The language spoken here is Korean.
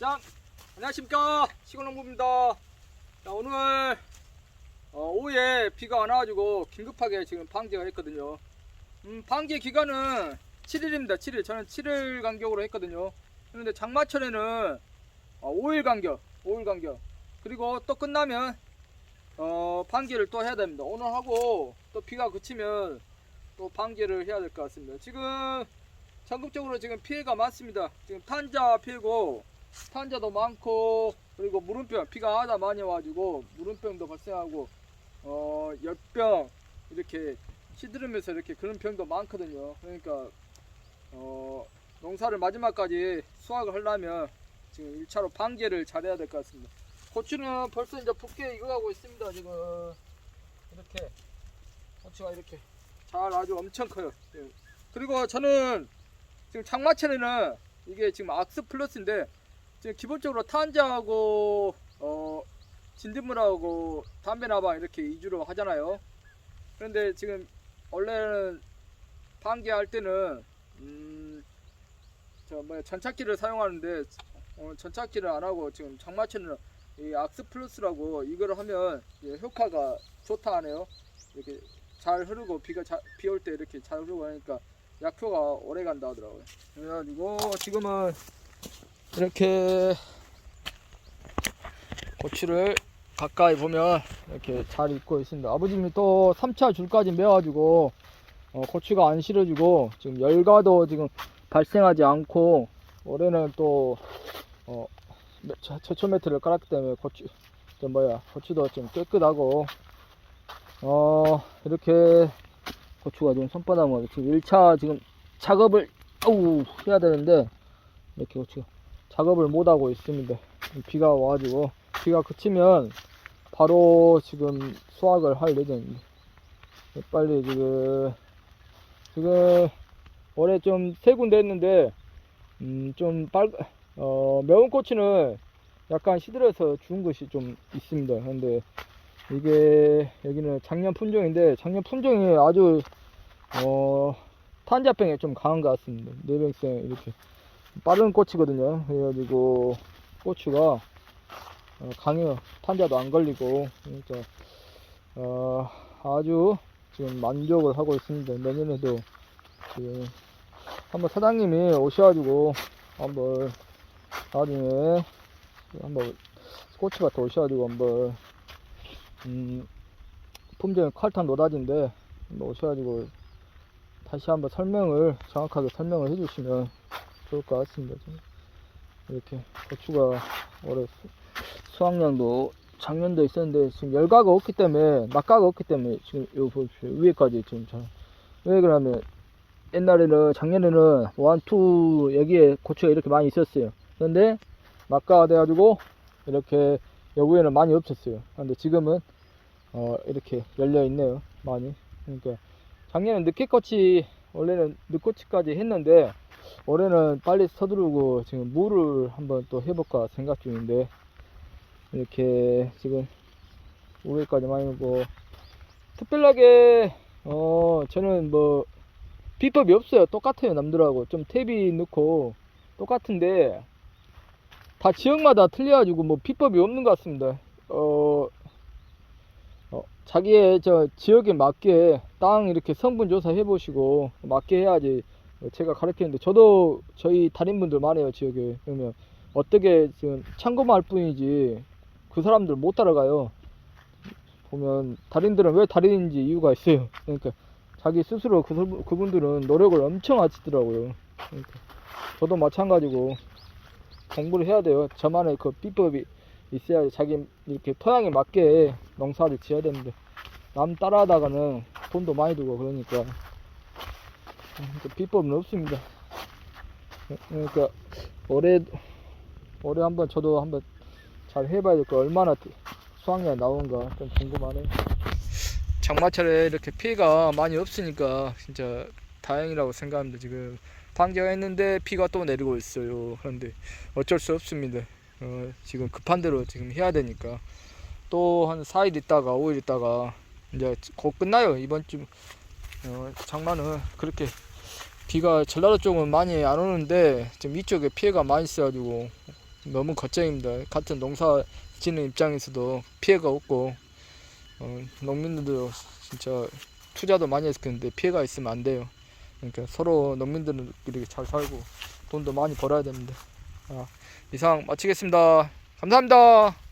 자, 안녕하십니까 시골농부입니다. 자, 오늘 어, 오후에 비가 안 와가지고 긴급하게 지금 방제가 했거든요. 음, 방제 기간은 7일입니다. 7일. 저는 7일 간격으로 했거든요. 그런데 장마철에는 어, 5일 간격, 5일 간격. 그리고 또 끝나면 어, 방제를 또 해야 됩니다. 오늘 하고 또 비가 그치면 또 방제를 해야 될 것 같습니다. 지금 전국적으로 지금 피해가 많습니다. 지금 탄자 피해고 탄자도 많고 그리고 물음병 비가 하다 많이 와가지고 물음병도 발생하고 어 열병 이렇게 시들으면서 이렇게 그런 병도 많거든요. 그러니까 어 농사를 마지막까지 수확을 하려면 지금 1차로 방제를 잘해야 될 것 같습니다. 고추는 벌써 이제 붓게 익어가고 있습니다. 지금 이렇게 고추가 이렇게 잘 아주 엄청 커요. 예. 그리고 저는 지금 장마철에는 이게 지금 악스 플러스인데 지금 기본적으로 탄자하고 어 진딧물하고 담배나방 이렇게 위주로 하잖아요. 그런데 지금 원래는 방개할 때는 음 저 뭐야 전착기를 사용하는데 어, 전착기를 안 하고 지금 장마철에는 이 악스 플러스라고 이걸 하면 이제 효과가 좋다 하네요. 이렇게 잘 흐르고 비가 비 올 때 이렇게 잘 흐르고 하니까 약효가 오래 간다 하더라고요. 그래가지고 지금은 이렇게 고추를 가까이 보면 이렇게 잘 익고 있습니다. 아버님이 또 3차 줄까지 매가지고 어, 고추가 안 실어지고 지금 열가도 지금 발생하지 않고 올해는 또 어, 제초 매트를 깔았기 때문에 고추 저 뭐야 고추도 좀 깨끗하고 어 이렇게 고추가 지금 손바닥만 지금 1차 지금 작업을 아우 해야 되는데 이렇게 고추가 작업을 못 하고 있습니다. 비가 와가지고 비가 그치면 바로 지금 수확을 할 예정입니다. 빨리 지금 지금 올해 좀 세 군데 했는데 음 좀 빨 어, 매운 고추는 약간 시들어서 죽은 것이 좀 있습니다. 근데 이게 여기는 작년 품종인데 작년 품종이 아주 어 탄자병에 좀 강한 것 같습니다. 뇌병성 이렇게 빠른 꽃이거든요. 그래가지고 고추가 어, 강해요. 탄자도 안 걸리고 그러니까 어, 아주 지금 만족을 하고 있습니다. 내년에도 지금 한번 사장님이 오셔가지고 한번 나중에 한번 고추밭에 오셔가지고 한번 음, 품종이 칼탄 노다지인데 오셔가지고 다시 한번 설명을 정확하게 설명을 해주시면 좋을 것 같습니다. 좀 이렇게 고추가 올해 수- 수확량도 작년도 있었는데 지금 열가가 없기 때문에 낙가가 없기 때문에 지금 요 보십시오 위에까지 지금 잘. 왜 그러냐면 옛날에는 작년에는 원투 여기에 고추가 이렇게 많이 있었어요. 그런데 낙가가 돼가지고 이렇게 여기에는 많이 없었어요. 그런데 지금은 어 이렇게 열려 있네요. 많이. 그러니까 작년에 늦게꽃이 원래는 늦꽃이까지 했는데 올해는 빨리 서두르고 지금 물을 한번 또 해볼까 생각 중인데 이렇게 지금 올해까지 많이 오고 특별하게 어 저는 뭐 비법이 없어요. 똑같아요 남들하고. 좀 탭이 넣고 똑같은데 다 지역마다 틀려가지고 뭐 비법이 없는 것 같습니다. 어, 어, 자기의 저 지역에 맞게 땅 이렇게 성분 조사 해 보시고 맞게 해야지 제가 가르치는데 저도 저희 달인분들 많아요 지역에. 그러면 어떻게 지금 참고만 할 뿐이지 그 사람들 못 따라가요. 보면 달인들은 왜 달인인지 이유가 있어요. 그러니까 자기 스스로 그, 그분들은 노력을 엄청 하시더라고요. 그러니까 저도 마찬가지고 공부를 해야 돼요. 저만의 그 비법이 있어야 자기 이렇게 토양에 맞게 농사를 지어야 되는데 남 따라하다가는 돈도 많이 들고 그러니까 그 비법은 없습니다. 그러니까 올해 올해 한번 저도 한번 잘 해봐야 될 거 얼마나 수확량이 나오는가 좀 궁금하네. 장마철에 이렇게 피해가 많이 없으니까 진짜 다행이라고 생각합니다. 지금 방제가 했는데 비가 또 내리고 있어요. 그런데 어쩔 수 없습니다. 어, 지금 급한 대로 지금 해야 되니까 또 한 4일 있다가 5일 있다가 이제 곧 끝나요. 이번 주 어, 장마는 그렇게 비가 전라도 쪽은 많이 안 오는데 지금 이쪽에 피해가 많이 있어가지고 너무 걱정입니다. 같은 농사 짓는 입장에서도 피해가 없고 어, 농민들도 진짜 투자도 많이 했을 텐데 피해가 있으면 안 돼요. 그러니까 서로 농민들은 이렇게 잘 살고 돈도 많이 벌어야 됩니다. 아, 이상 마치겠습니다. 감사합니다.